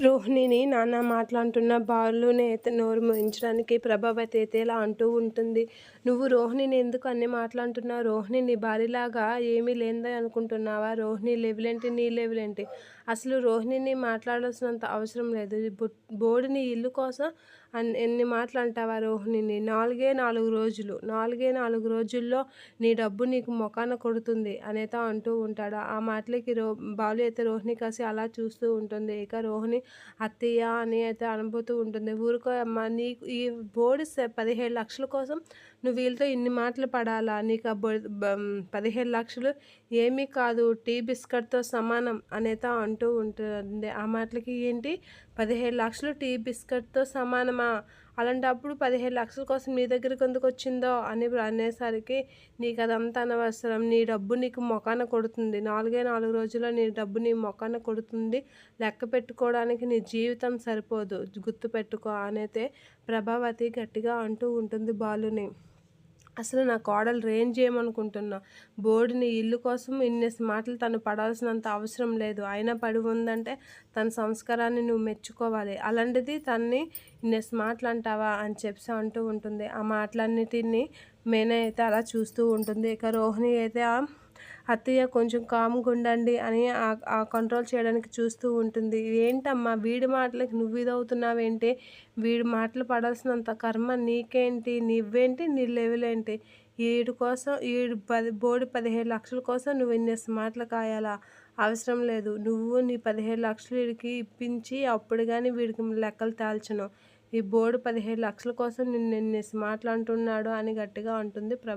రోహిణిని నాన్న మాట్లాడుతున్న బాలుని అయితే నోరు మోయించడానికి ప్రభావతి అయితే ఇలా అంటూ ఉంటుంది. నువ్వు రోహిణిని ఎందుకు అన్ని మాట్లాడుతున్నావు? రోహిణి నీ భార్యలాగా ఏమీ లేదని అనుకుంటున్నావా? రోహిణి లెవెలేంటి నీ లెవెలేంటి? అసలు రోహిణిని మాట్లాడాల్సినంత అవసరం లేదు. బోర్డుని ఇల్లు కోసం అన్ ఎన్ని మాటలు అంటావా రోహిణిని? నాలుగే నాలుగు రోజులు. నాలుగే నాలుగు రోజుల్లో నీ డబ్బు నీకు మొఖాన కొడుతుంది అనేత అంటూ ఉంటాడు. ఆ మాటలకి రో బాలు అయితే రోహిణి కాసి అలా చూస్తూ ఉంటుంది. ఇక రోహిణి అత్తయ్య అని అయితే అనుభూతి ఉంటుంది. ఊరుకో అమ్మ నీకు ఈ బోర్డు పదిహేడు లక్షల కోసం నువ్వు వీళ్ళతో ఇన్ని మాటలు పడాలా? నీకు ఆ బో పదిహేడు లక్షలు ఏమీ కాదు. టీ బిస్కెట్తో సమానం అనేది అంటూ ఉంటుంది. ఆ మాటలకి ఏంటి? పదిహేడు లక్షలు టీ బిస్కెట్తో సమానమా? అలాంటప్పుడు పదిహేడు లక్షల కోసం నీ దగ్గరికి ఎందుకు వచ్చిందో అని అనేసరికి నీకు అదంతా అనవసరం. నీ డబ్బు నీకు మొఖాన కొడుతుంది. నాలుగే నాలుగు రోజుల్లో నీ డబ్బు నీ మొఖాన కొడుతుంది. లెక్క పెట్టుకోవడానికి నీ జీవితం సరిపోదు. గుర్తు పెట్టుకో అనైతే ప్రభావతి గట్టిగా అంటూ ఉంటుంది బాలుని. అసలు నా కోడలు రేంజ్ చేయమనుకుంటున్నా బోర్డుని ఇల్లు కోసం ఇన్ని మాటలు తను పడాల్సినంత అవసరం లేదు. అయినా పడి ఉందంటే తన సంస్కారాన్ని నువ్వు మెచ్చుకోవాలి. అలాంటిది తన్ని ఇన్ని మాటలు అంటావా అని చెప్పి అంటూ ఉంటుంది. ఆ మాటలన్నిటిని మేనే అయితే అలా చూస్తూ ఉంటుంది. ఇక రోహిణి అయితే అత్తయ్య కొంచెం కామ్గా ఉండండి అని ఆ కంట్రోల్ చేయడానికి చూస్తూ ఉంటుంది. ఏంటమ్మా వీడి మాటలకి నువ్వు ఇదవుతున్నావేంటి వీడి మాటలు పడాల్సినంత కర్మ నీకేంటి? నువ్వేంటి నీ లెవెల్ ఏంటి? వీడి కోసం ఈడు పది బోడి పదిహేడు లక్షల కోసం నువ్వు ఇన్ని మాటలు కాయాలా? అవసరం లేదు. నువ్వు నీ పదిహేడు లక్షలు వీడికి ఇప్పించి అప్పుడు కానీ వీడికి లెక్కలు తేల్చను. ఈ బోర్డు పదిహేడు లక్షల కోసం నిన్ను ఎన్ని స్మార్ట్లు అంటున్నాడు అని గట్టిగా ఉంటుంది